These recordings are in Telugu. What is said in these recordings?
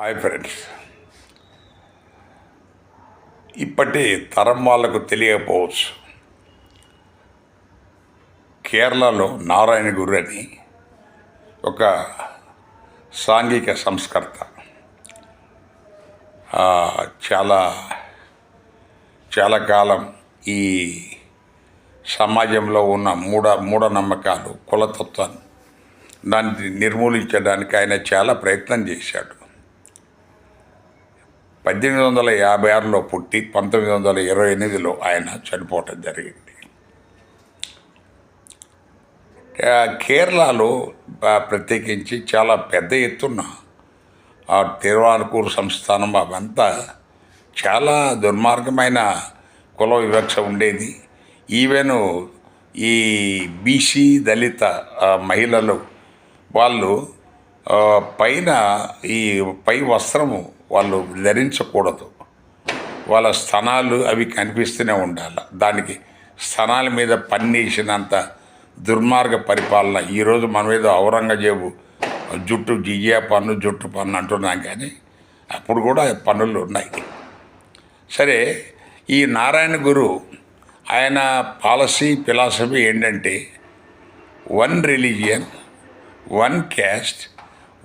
Hi friends. ఇప్పటి తరం వాళ్ళకు తెలియకపోవచ్చు. కేరళలో నారాయణ గురు అని ఒక సాంఘిక సంస్కర్త. చాలా చాలా కాలం ఈ సమాజంలో ఉన్న మూఢ మూఢనమ్మకాలు కులతత్వాన్ని దాన్ని నిర్మూలించడానికి ఆయన చాలా ప్రయత్నం చేశాడు. పద్దెనిమిది వందల యాభై ఆరులో పుట్టి పంతొమ్మిది వందల ఇరవై ఎనిమిదిలో ఆయన చనిపోవటం జరిగింది. కేరళలో ప్రత్యేకించి చాలా పెద్ద ఎత్తున ఆ తిరువానకూరు సంస్థానం అవంతా చాలా దుర్మార్గమైన కుల వివక్ష ఉండేది. ఈవెన్ ఈ బీసీ దళిత మహిళలు వాళ్ళు పైన ఈ పై వస్త్రము వాళ్ళు ధరించకూడదు. వాళ్ళ స్థనాలు అవి కనిపిస్తూనే ఉండాలి. దానికి స్థనాల మీద పన్నేసినంత దుర్మార్గ పరిపాలన. ఈరోజు మన మీద ఔరంగజేబు జుట్టు జియ్యా పన్ను జుట్టు పన్ను అంటున్నాం కానీ అప్పుడు కూడా పన్నులు ఉన్నాయి. సరే ఈ నారాయణ గురు ఆయన పాలసీ ఫిలాసఫీ ఏంటంటే one religion one caste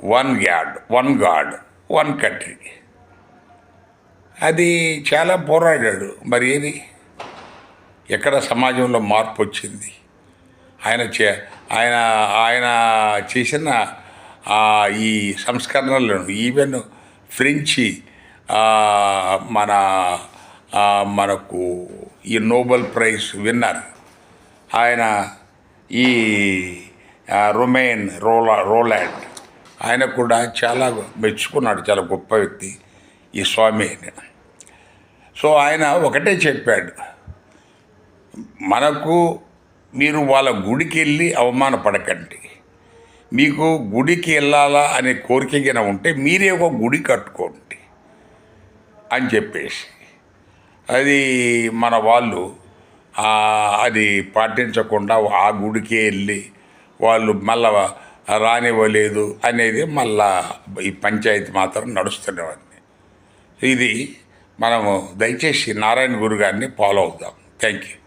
one god one god. One country అది చాలా పోరాడాడు. మరి ఏది? ఎక్కడ సమాజంలో మార్పు వచ్చింది? ఆయన చే ఆయన ఆయన చేసిన ఈ సంస్కరణలను ఈవెన్ ఫ్రెంచి మన మనకు ఈ నోబెల్ ప్రైజ్ విన్నర్ ఆయన ఈ రొమేన్ రోలా రోలాండ్. ఆయన కూడా చాలా మెచ్చుకున్నాడు చాలా గొప్ప వ్యక్తి ఈ స్వామి సో ఆయన ఒకటే చెప్పాడు మనకు మీరు వాళ్ళ గుడికి వెళ్ళి అవమానపడకండి. మీకు గుడికి వెళ్ళాలా అనే కోరిక గిన ఉంటే మీరే ఒక గుడి కట్టుకోండి అని చెప్పేసి. అది మన వాళ్ళు అది పాటించకుండా ఆ గుడికే వెళ్ళి వాళ్ళు మళ్ళా రానివ్వలేదు అనేది మళ్ళా ఈ పంచాయతీ మాత్రం నడుస్తున్నవన్నీ. ఇది మనము దయచేసి నారాయణ గురు గారిని ఫాలో అవుదాం. Thank you